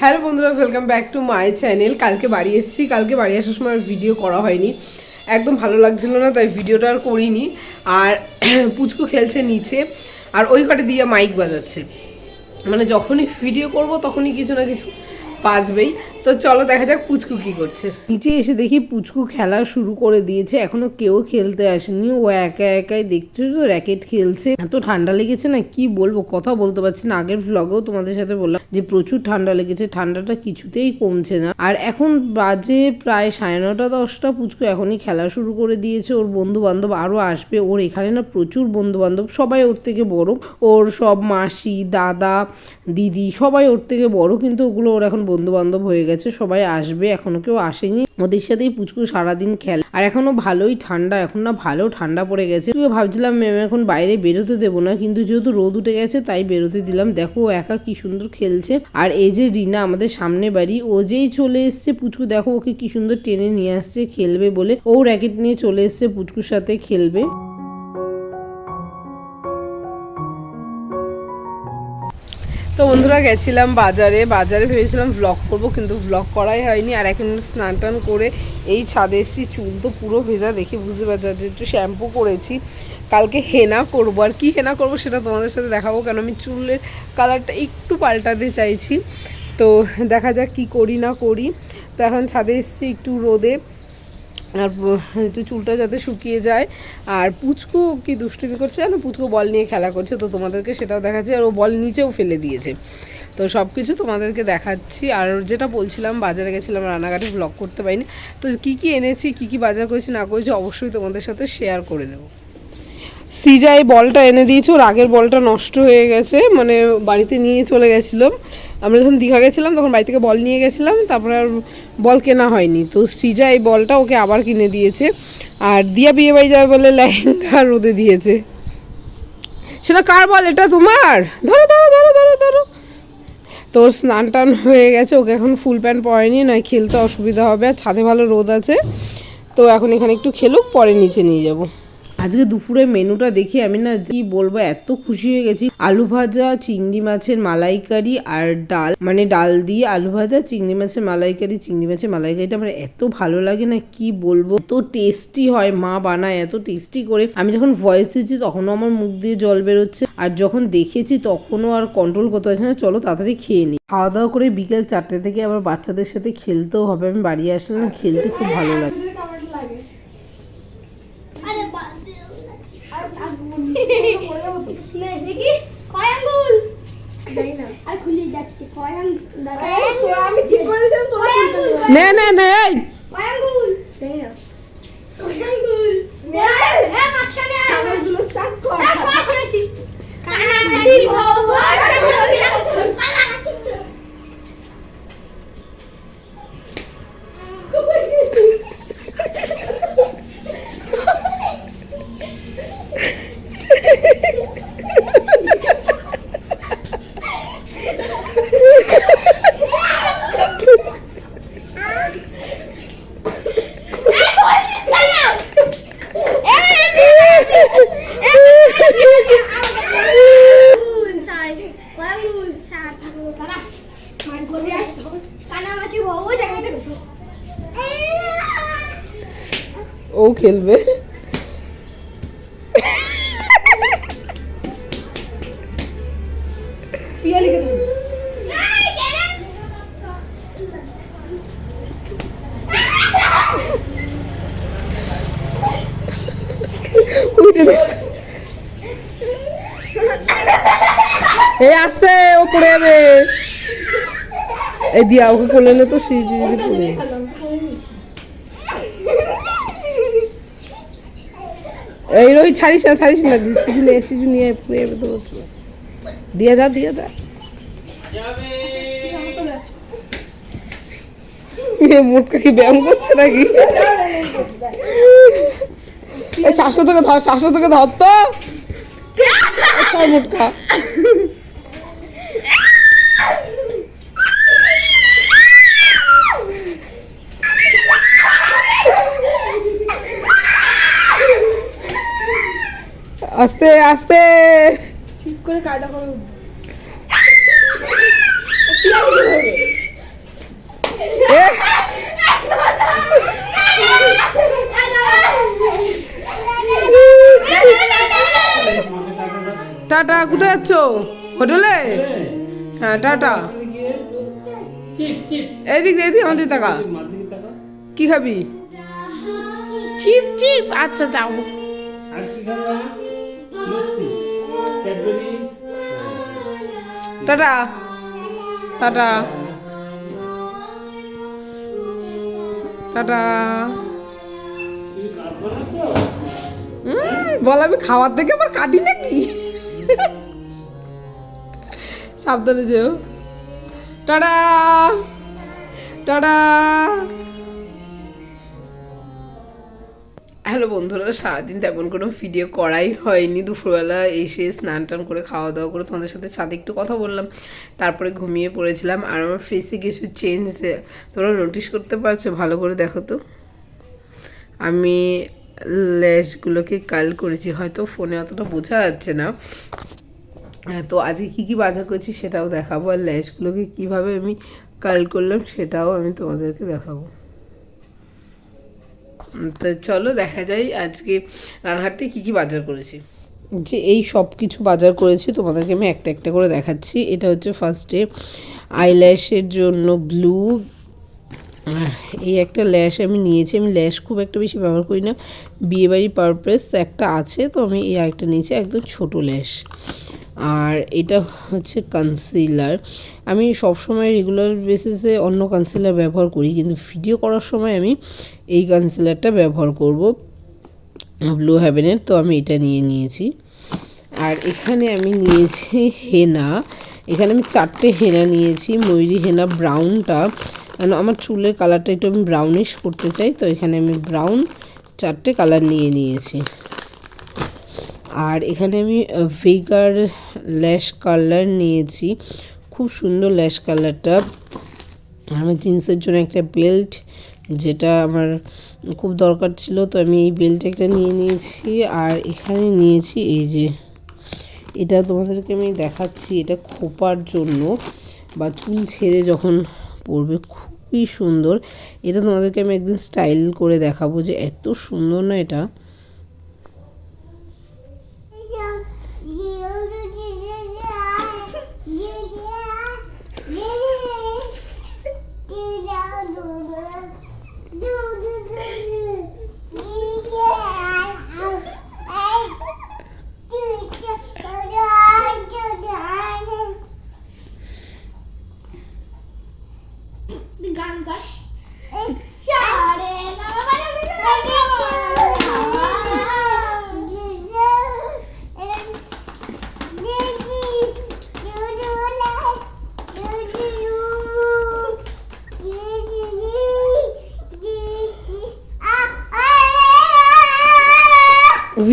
Hello বন্ধুরা welcome back to my channel কালকে বাড়ি এসেছি, কালকে বাড়ি আসার সময় ভিডিও করা হয়নি। একদম ভালো লাগছিল না, তাই ভিডিওটা আর করিনি। আর পুচকু খেলছে নিচে, আর ওই কটে দিয়ে মাইক বাজাচ্ছে। মানে যখনই ভিডিও করব, তখনই কিছু না কিছু বাজবেই। তো চলো দেখা যাক পুচকু কি করছে। নিচে এসে দেখি পুচকু খেলা শুরু করে দিয়েছে। এখনও কেউ খেলতে আসেনি। ও একা একাই দেখছ তো, র্যাকেট খেলছে। এত ঠান্ডা লেগেছে না, কি বলব? কথা বলতে পারছি না। আগের ভ্লগেও তোমাদের সাথে বললাম যে, প্রচুর ঠান্ডা লেগেছে। ঠান্ডাটা কিছুতেই কমছে না। আর এখন বাজে প্রায় সাড়ে নটা দশটা। পুচকু এখনই খেলা শুরু করে দিয়েছে। ওর বন্ধু বান্ধব আরও আসবে। ওর এখানে না প্রচুর বন্ধু বান্ধব সবাই ওর থেকে বড়। ওর সব মাসি, দাদা, দিদি সবাই ওর থেকে বড়। কিন্তু ওগুলো ওর এখন বন্ধু বান্ধব হয়ে গেছে, সবাই আসবে, এখনও কেউ আসেনি। ওদের সাথেই পুচকু সারাদিন খেলে। আর এখনও ভালোই ঠান্ডা, এখন না ভালো ঠান্ডা পড়ে গেছে। তুই ভাবছিলাম ম্যাম এখন বাইরে বেরোতে দেবো না, কিন্তু যেহেতু রোদ উঠে গেছে, তাই বেরোতে দিলাম। দেখো ও একা কি সুন্দর খেলছে। আর এই যে রিনা, আমাদের সামনে বাড়ি, ও যেই চলে এসছে পুচকু, দেখো ওকে কি সুন্দর টেনে নিয়ে আসছে, খেলবে বলে। ও র্যাকেট নিয়ে চলে এসছে পুচকুর সাথে, খেলবে। তো বন্ধুরা গেছিলাম বাজারে বাজারে ভেবেছিলাম ভ্লগ করব কিন্তু ভ্লগ করাই হয়নি। আর এখন স্নান টান করে এই ছাদে এসেছি, চুল তো পুরো ভেজা দেখে বুঝতে পারছি যে একটু শ্যাম্পু করেছি। কালকে হেনা করব। আর কি হেনা করব সেটা তোমাদের সাথে দেখাবো কেন আমি চুলের কালারটা একটু পাল্টাতে চাইছি। তো দেখা যাক কি করি না করি। তো এখন ছাদে এসেছি একটু রোদে। আর চুলটা যাতে শুকিয়ে যায়। আর পুচকু কি দুষ্টুমি করছে জানো? পুচকু বল নিয়ে খেলা করছে, তো তোমাদেরকে সেটাও দেখাচ্ছি। আর ও বল নিচেও ফেলে দিয়েছে। তো সব কিছু তোমাদেরকে দেখাচ্ছি। আর যেটা বলছিলাম, বাজারে গেছিলাম, রান্নাঘাটে ব্লগ করতে পারিনি। তো কি কি এনেছি, কি কি বাজার করেছি, না করেছি, অবশ্যই তোমাদের সাথে শেয়ার করে দেবো। সিজাই বলটা এনে দিয়েছে, ওর আগের বলটা নষ্ট হয়ে গেছে মানে বাড়িতে নিয়ে চলে গেছিলাম। আমরা যখন দীঘা গেছিলাম, তখন বাড়ি থেকে বল নিয়ে গেছিলাম, তারপরে আর বল কেনা হয়নি। তো সিজা এই বলটা ওকে আবার কিনে দিয়েছে, আর দিয়া বিয়ে বাড়ি যাবে বলে লেহেঙ্গা রোদে দিয়েছে। সেটা কার বল? এটা তোমার? ধরো ধরো ধরো ধরো ধরো। তোর স্নান টান হয়ে গেছে, ওকে এখন ফুল প্যান্ট পরেনি, নয় খেলতে অসুবিধা হবে, আর ছাদে ভালো রোদ আছে। তো এখন এখানে একটু খেলুক, পরে নিচে নিয়ে যাব। আজকে দুপুরে মেনুটা দেখে আমি না কি বলব, এত খুশি হয়ে গেছি। আলু ভাজা, চিংড়ি মাছের মালাইকারি আর ডাল মানে ডাল দিয়ে আলু ভাজা, চিংড়ি মাছের মালাইকারি, চিংড়ি মাছের মালাইকারিটা আমার এত ভালো লাগে না, কি বলব? এত টেস্টি হয় মা বানায়, এত টেস্টি করে। আমি যখন ভয়েস দিচ্ছি, তখনও আমার মুখ দিয়ে জল বেরোচ্ছে। আর যখন দেখেছি, তখনও আর কন্ট্রোল করতে পারছি না। চলো তাড়াতাড়ি খেয়ে নিই খাওয়া দাওয়া করে বিকেল চারটে থেকে আবার বাচ্চাদের সাথে খেলতেও হবে। আমি বাড়ি আসলে খেলতে খুব ভালো লাগে আরে বাদ দে নে দেখি কয় আঙ্গুল? না। আর খুলে যাচ্ছে। কয় আমি ঠিক করে দিয়েছিলাম আঙ্গুল? না না না এই কয় আঙ্গুল জানি না কয় আঙ্গুল হ্যাঁ মাঝখানে আঙ্গুলগুলো স্টার্ট কর কানামাছি ভগবান কানামাছি ভগবান জায়গাটা ও খেলবে। এই আস্তে ও পড়ে যাবে। এই দিয়া ওকে নে তো যদি পড়ে এই রোহিত, ছাড়িস না ছাড়িস না সিজু এসি সিজু নিয়ে পড়ে যাবে তো দিয়ে যা দিয়ে যা। মেয়ে মোটকা কি ব্যায়াম করছে নাকি? থেকে ধর থেকে ধর তো। মোটকা। আস্তে আস্তে। ঠিক করে কায়দা করো। টাটা কোথায় যাচ্ছ? হোটেলে? হ্যাঁ টাটা। এইদিক এইদিক আমাদের টাকা কি খাবি? Chip chip. আচ্ছা যাও আর কি খাব? ক্যাডবেরি। টাটা। টাটা। টাটা। বল আমি খাওয়ার থেকে আবার কাঁদি নাকি? সাবধানে যেও। টাটা। টাটা। হ্যালো বন্ধুরা সারাদিন তেমন কোনো ভিডিও করাই হয়নি। দুপুরবেলা এসে স্নান টান করে খাওয়া দাওয়া করে তোমাদের সাথে ছাদে একটু কথা বললাম। তারপরে ঘুমিয়ে পড়েছিলাম আর আমার ফেসে কিছু চেঞ্জ তোমরা নোটিশ করতে পারছ ভালো করে দেখো তো। আমি ল্যাশগুলোকে কাল করেছি হয়তো ফোনে অতটা বোঝা যাচ্ছে না। হ্যাঁ, তো আজকে কী কী বাজার করেছি সেটাও দেখাবো। আর ল্যাশগুলোকে কীভাবে আমি কাল করলাম সেটাও আমি তোমাদেরকে দেখাবো। তো চলো দেখা যায় আজকে রানহাটতে কী কী বাজার করেছি। যে এই সব কিছু বাজার করেছি তোমাদেরকে আমি একটা একটা করে দেখাচ্ছি। এটা হচ্ছে ফার্স্টে আইল্যাশের জন্য আহ, এই একটা ল্যাশ আমি নিয়েছি। আমি ল্যাশ খুব একটা বেশি ব্যবহার করি না। বিয়েবাড়ি পারপাস একটা আছে তো আমি এই আরেকটা নিয়েছি একদম ছোট ল্যাশ আর এটা হচ্ছে কনসিলার আমি সবসময় রেগুলার বেসিসে অন্য কনসিলার ব্যবহার করি, কিন্তু ভিডিও করার সময় আমি এই কনসিলারটা ব্যবহার করব। ব্লু হ্যাভেনের তো আমি এটা নিয়ে নিয়েছি। আর এখানে আমি নিয়েছি হেনা এখানে আমি চারটে হেনা নিয়েছি, ময়ূরী হেনা ব্রাউনটা কেন আমার চুলের কালারটা একটু আমি ব্রাউনিশ করতে চাই, তো এখানে আমি ব্রাউন চারটে কালার নিয়ে নিয়েছি। আর এখানে আমি ভেগার ল্যাশ কালার নিয়েছি। খুব সুন্দর ল্যাশ কালারটা। আমার জিন্সের জন্য একটা বেল্ট, যেটা আমার খুব দরকার ছিল, তো আমি এই বেল্ট একটা নিয়ে নিয়েছি। আর এখানে নিয়েছি এই যে, এটা তোমাদেরকে আমি দেখাচ্ছি, এটা খোপার জন্য বা চুল ছেড়ে যখন পরবে, খুবই সুন্দর। এটা তোমাদেরকে আমি একদিন স্টাইল করে দেখাবো যে এত সুন্দর না এটা।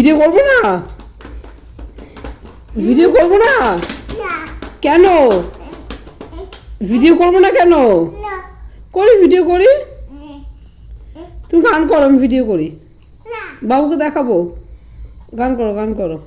ভিডিও করব না? ভিডিও করব না? কেন? ভিডিও করব না কেন? করি ভিডিও করি? তুমি গান করো আমি ভিডিও করি। বাবুকে দেখাবো। গান করো গান করো।